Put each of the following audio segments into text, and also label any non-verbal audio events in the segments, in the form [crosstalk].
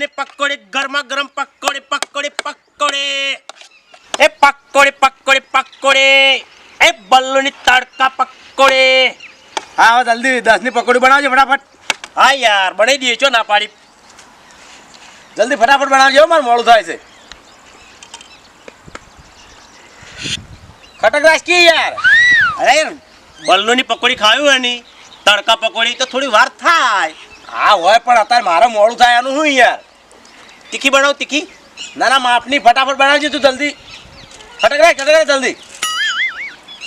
ને પકોડે ગરમા ગરમ પકોડે પકોડે પકોડે. એ પકોડે પકોડે પકોડે. એ બલ્લુની તડકા પકોડે. હા હવે જલ્દી દસની પકોડી બનાવજો ફટાફટ. હા યાર બનાવી દઈએ છો ના પાડી. જલ્દી ફટાફટ બનાવજો મારે મોડું થાય છે. ખટકરાશ કી યાર. અરે બલ્લુની પકોડી ખાવી હોય ને તડકા પકોડી તો થોડી વાર થાય. હા હોય પણ અત્યારે મારે મોડું થાય એનું શું યાર? તીખી બનાવ, તીખી? ના ના માપની ફટાફટ બનાવજે તું જલ્દી. ફટક રાખ ફટક રાખ જલ્દી.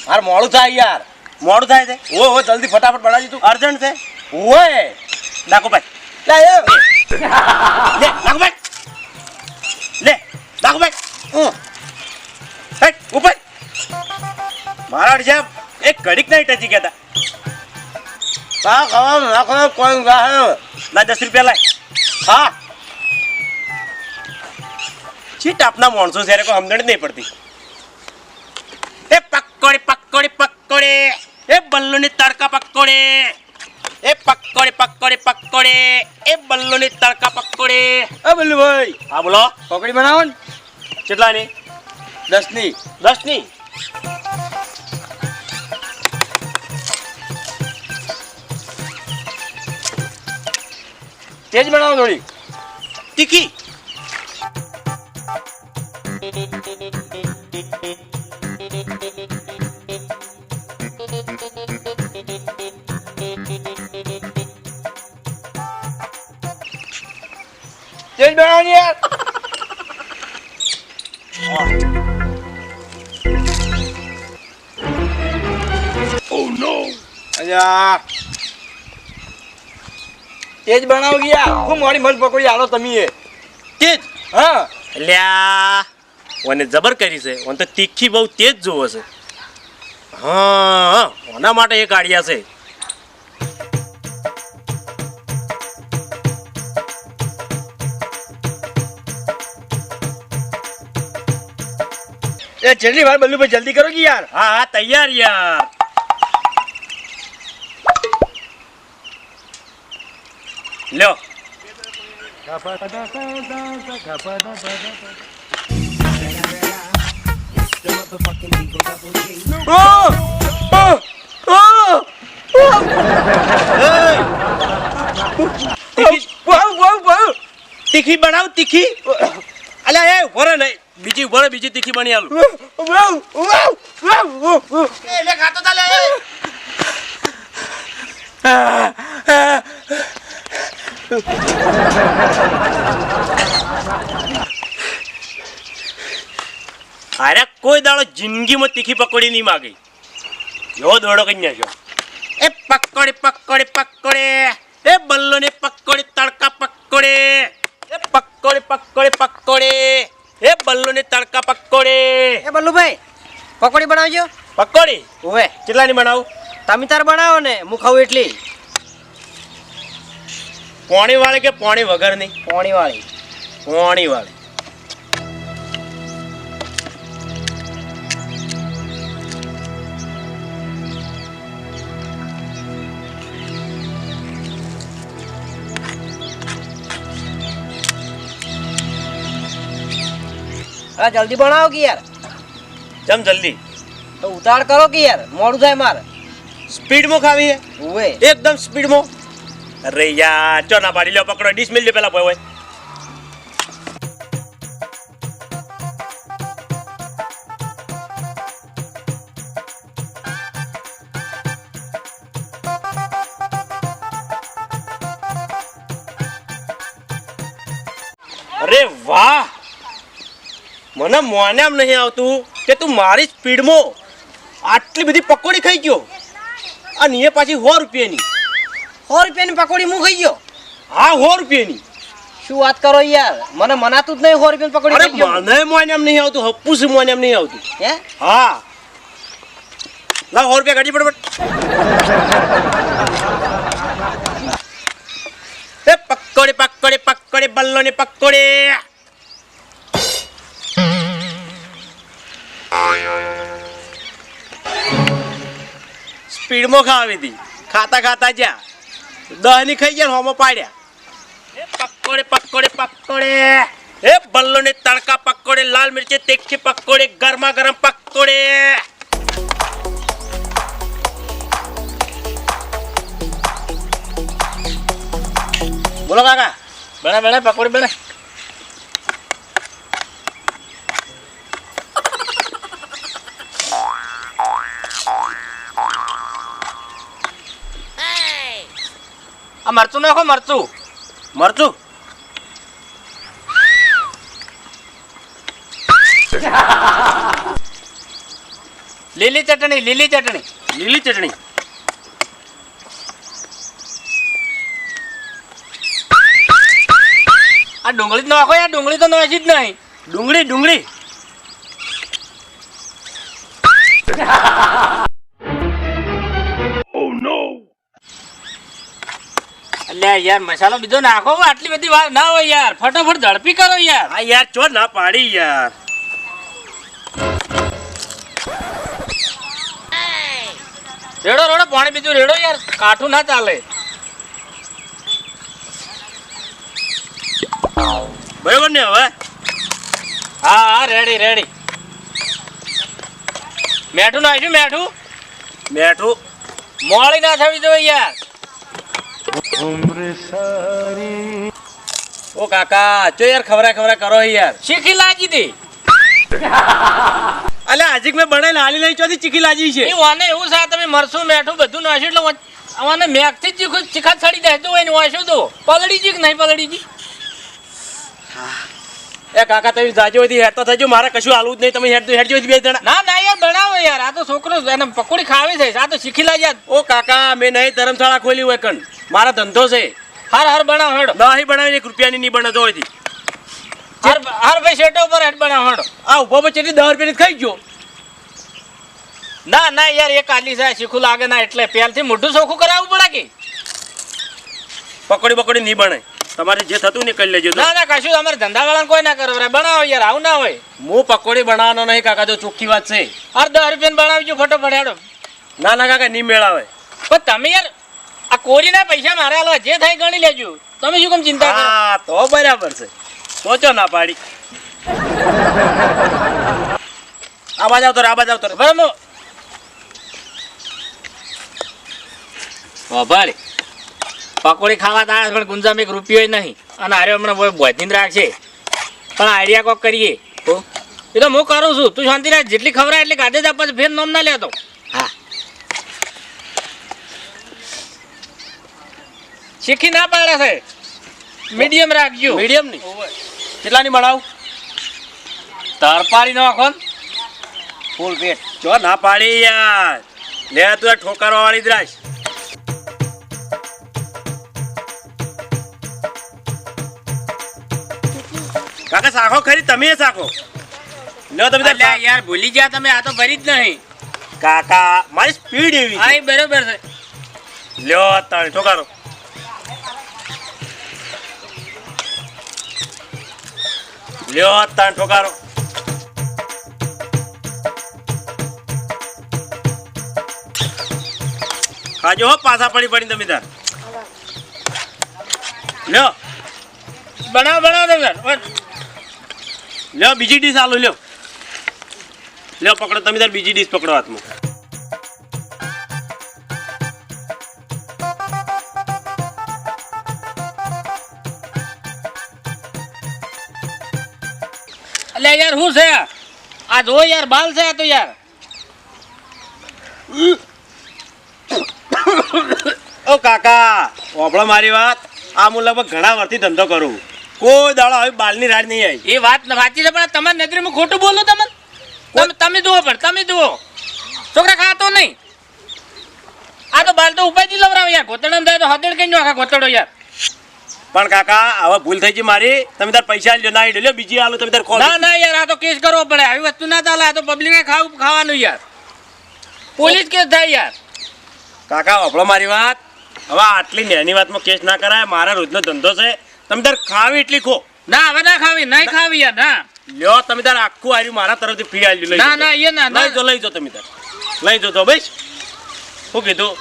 યાર, મોડું થાય યાર. મોડું થાય છે. ઓ હો, જલ્દી ફટાફટ બનાવજે તું. અર્જન્ટ છે. ઓય ડાકુભાઈ લે, એ. લે ડાકુભાઈ લે ડાકુભાઈ હમ. હેટ ઉપર મારા અડજા એક ઘડીક નહીં ટચી ગયા હતા હા ખાવાનું ના ખાવાનું ના ના, દસ રૂપિયા લાય. હા. છી ટાપના માણસો જ્યારે કોઈ સમજણ નહીં પડતી. એ પકોડે પકોડે પકોડે. એ બલ્લુની તડકા પકોડે. એ પકોડે પકોડે પકોડે. એ બલ્લુની તડકા પકોડે. એ બલ્લુભાઈ હા બોલો. પકોડી બનાવો ને. કેટલાની? દસની દસની તેજ બનાવો થોડી. તીખી. યાર અલ્યા તેજ બનાવો કે હું મારી મન પકડી આલો તમે તેજ હા લ્યા ઓને જબર કરી છે ઓને તો તીખી બહુ તેજ જોવો છે હા ઓના માટે એ કાઢ્યા છે એ જેટલી વાર બલ્લુભાઈ જલ્દી કરો કે યાર હા હા તૈયાર યાર લ્યો તીખી તીખી બનાવ તીખી. અલ્યા એ વરે નહીં. બીજી વરે બીજી તીખી બની આલું. એટલે ખાતો તા લે. [laughs] [laughs] [laughs] અરે કોઈ દાડો જિંદગીમાં તીખી પકોડી નહીં માગી. એવો દોડો કઈ નાખ્યો એ પકોડી પકોડી પકોડે. એ બલ્લો ને પકોડી તડકા પકોડે. એ પકોડી પકોડી પકોડે. એ બલ્લો ને તડકા પકોડે. એ બલ્લુભાઈ પકોડી બનાવજો. પકોડી? ઓવે. કેટલાની બનાવું? તમે તાર બનાવો ને હું ખાઉં એટલી. પોણી વાળી કે પોણી વગર નહીં પોણી વાળી. પોણી વાળી. હા જલ્દી બનાવો કે યાર? જમ જલ્દી? તો ઉતાળ કરો કે યાર? મોડું થાય મારે. સ્પીડમાં ખાવી હે? ઓએ એકદમ સ્પીડમાં? અરે યાર ચો ના પાડી લ્યો પકડો. ડીશ મિલ લ્યો પેલા ભાઈ હોય. અરે વાહ! મને મોને આમ નહીં આવતું કે તું મારી સ્પીડમાં આટલી બધી પકોડી ખાઈ ગયો? અને એ પાછી સો રૂપિયાની. સો રૂપિયાની પકોડી હું ખાઈ ગયો? હા સો રૂપિયાની. શું વાત કરો યાર? મને મનાતું જ નહીં સો રૂપિયાની પકોડી અરે મને મોને એમ નહીં આવતું હપ્પુસ મોને એમ નહીં આવતું. હે? હા. લાવ સો રૂપિયા કાઢી ફટાફટ. એ પકોડી પકોડી પકોડી બલ્લો ને પકોડી. સ્પીડમાં ખાવી હતી ખાતા ખાતા જ્યાં દહની ખાઈ ગયા હોમો પાડ્યા. એ પકોડે પકોડે પકોડે. એ બલ્લો ને તડકા પકોડે લાલ મિરચી તીખી પકોડે ગરમા ગરમ પકોડે. બોલો કાકા. બને બને પકોડી બને. મરચું નાખો મરચું. મરચું. લીલી ચટણી લીલી ચટણી. લીલી ચટણી. આ ડુંગળી નાખો યાર ડુંગળી તો નાખી જ નહીં. ડુંગળી ડુંગળી. અલ્યા યાર મસાલો બીજો નાખો આટલી બધી વાર ના હોય યાર. ફટાફટ ઝડપી કરો યાર. હા યાર ચો ના પાડી યાર. રેડો રેડો પાણી બીજું રેડો યાર. કાઠું ના ચાલે. બરાબર ને હવે? હા હા રેડી રેડી મેઠું નાખ્યું મેઠું? મેઠું. મોળી ના થવી જોઈએ યાર. ઓ કાકા ચો યાર ખવરા ખવરા કરો યાર. શીખી લાગી હતી [laughs] અલે આજીક મેં બનાવીને હાલી લઈ ચોથી ચીખી લાજી છે. એ વાને એવું સા તમે મરસું મેઠું બધું નાખ્યું એટલે આવાને મેઘથી ચીખું ચીખા છડી દે તો એને વાંચ્યું તો પલડી જી કે નહીં પલડી જી એ કાકા તમે જાજો હતી હેડ તો થજો મારે કશું આલું જ નહીં. તમે હેડ હેડજો બે જણા. ના ના યાર બનાવો યાર. આ તો છોકરો એને પકોડી ખાવી છે. આ તો શીખી લાગ્યા. ઓ કાકા મેં નહીં ધર્મશાળા ખોલી હોય કણ. મારો ધંધો છે. હર હર બનાવો હેડો. નહીં બનાવીને એક રૂપિયાની નહીં બનાવતો હોય હર હર ભાઈ શેટો ઉપર હેડ બનાવ હેડો. આ ઊભો પછી દસ રૂપિયાની ખાઈ ગયો. ના ના યાર એક આલી સાહેબ શીખું લાગે ના એટલે પહેલથી મોઢું ચોખ્ખું કરાવવું પડે કે? પકોડી બકોડી નહીં બને. તમારે જે થતું ને કરી લેજો ના ના કશું અમારે ધંધા વાળા કોઈ ના કરો. બનાવો યાર આવું ના હોય. હું પકોડી બનાવવાનો નહીં કાકા જો ચોખ્ખી વાત છે. હર દસ રૂપિયા બનાવજો ફોટો પડાડો. ના ના કાકા નહીં મેળાવે. પણ તમે યાર આ કોરીના પૈસા મારે આલવા જે થાય ગણી લેજો. તમે શું કેમ ચિંતા કરો? હા તો બરાબર છે. સોચો ના પાડી. આવાજ આવતો આવાજ આવતો. બરાબર ભાઈ પકોડી ખાવા તો પણ ગુંજામ એક રૂપિયો નહીં. અને આરે હમણાં બોધીને રાખશે પણ આઈડિયા કોક કરીએ. એ તો હું કરું છું. તું શાંતિ રાખ. જેટલી ખબર એટલી કાઢે જ આપવા ફેર નોમ ના લેતો. હા. શીખી ના પાડે છે. મીડિયમ રાખજો. મીડિયમની કેટલાની મળાવ? તરપારી નાખો ને. ફૂલ પેટ. જો ના પાડી યાર. લે તું ઠોકરવા વાળી જ કાકા સાખો ખરી તમે સાખો. લ્યો તમે અલ્યા યાર ભૂલી ગયા તમે આ તો ભરી જ નહીં. કાકા મારી સ્પીડ એવી હા. એ બરોબર છે. લ્યો તાણ ઠોકારો. લ્યો તાણ ઠોકારો. ખાજો હો પાછા પડી પડી તમે તાર. લ્યો. બનાવ બનાવ તમે. લ્યો બીજી ડીશ આલો લ્યો. લ્યો પકડો તમે તાર બીજી ડીશ પકડો હાથમાં. અલે યાર શું છે? આ? જો યાર બાલ છે તો યાર. ઓ કાકા ઓભળો મારી વાત. આ હું લગભગ ઘણા વર્ષથી ધંધો કરું. કોઈ દાડો હવે બાલની રાડ નહીં આવી. એ વાત વાંચી છે પણ તમારી નજરમાં ખોટું બોલો તમે તમે તમે જુઓ પણ તમે જુઓ. છોકરા ખાતો નહીં. આ તો બાલ તો ઉપાય લવરાવ યાર. ઘોતડો થાય તો હદડ કઈ આખા ગોતડો યાર. પણ કાકા હવે ભૂલ થઈ ગઈ મારી. તમે તાર પૈસા લ્યો ના લ્યો બીજી આલો તમે તાર ના ના યાર આ તો કેસ કરવો પડે. આવી વસ્તુ ના ચાલે આ તો પબ્લિકે ખાવું ખાવાનું યાર. પોલીસ કેસ થાય યાર. કાકા ઓભળો મારી વાત. હવે આટલી નાની વાતમાં કેસ ના કરાય. મારા રોજનો ધંધો છે. તમે તાર ખાવી એટલી ખો. ના હવે ના ખાવી નહીં ખાવી યાર ના. લ્યો તમે તાર આખું આર્યું મારા તરફથી ફી આલ્યું લઈ ના ના એ ના લઈ જો લઈ જો તમે તાર. લઈ જો તો બસ. શું કીધું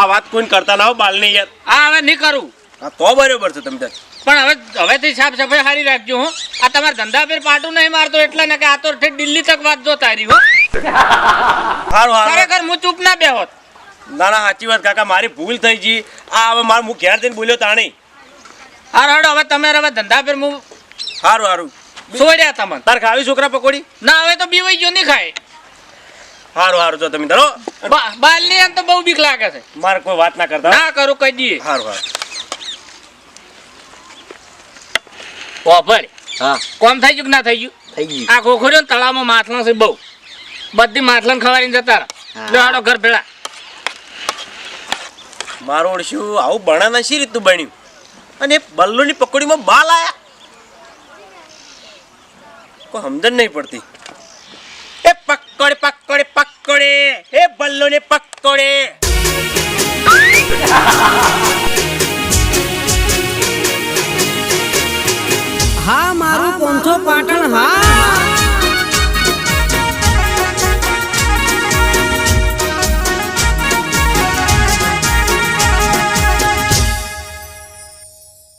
આ વાત કોઈને કરતા ના હો બાલની યાર. આ હવે નહીં કરું. હા તો બરોબર છે તમે તાર. પણ હવે હવેથી સાફ સફાઈ સારી રાખજો હું. આ તમારા ધંધા પર પાટું નહીં મારતો એટલે ને કે આ તો દિલ્હી તક વાત જો તારી હો. સારું સારું ખરેખર હું ચૂપ ના બે હોત ના ના સાચી વાત કાકા મારી ભૂલ થઈ ગઈ. આ હવે મારે હું ઘેર જઈને બોલ્યો તાણી. હાર હડો હવે તમે હવે ધંધા પર હું સારું સારું છોડ્યા તમને. તાર ખાવી છોકરા પકોડી? ના હવે તો બીવાઈ ગયો નહીં ખાય. સારું સારું તો તમે ધરો. બા- બાલની આમ તો બહુ બીક લાગે છે. મારે કોઈ વાત ના કરતા ના કરું કહી દઈએ. હારું હારું. ઓફર હા. કોમ થઈ ગયું ના થઈ ગયું? થઈ ગયું. આ ખોખર્યો ને તળાવમાં માથલા છે બહુ. બધી માથલાને ખવાડીને જતા રહે. હા. ઘર ભેળા. મારું ઓળશું આવું બણા શી રીતનું બન્યું? અને એ બલ્લુની પકોડીમાં બાલ આયા કોઈ સમજણ નહીં પડતી. એ પકોડે પકોડે પકોડે. એ બલ્લુને પકોડે. હા, મારું પોંચો પાટણ, હા.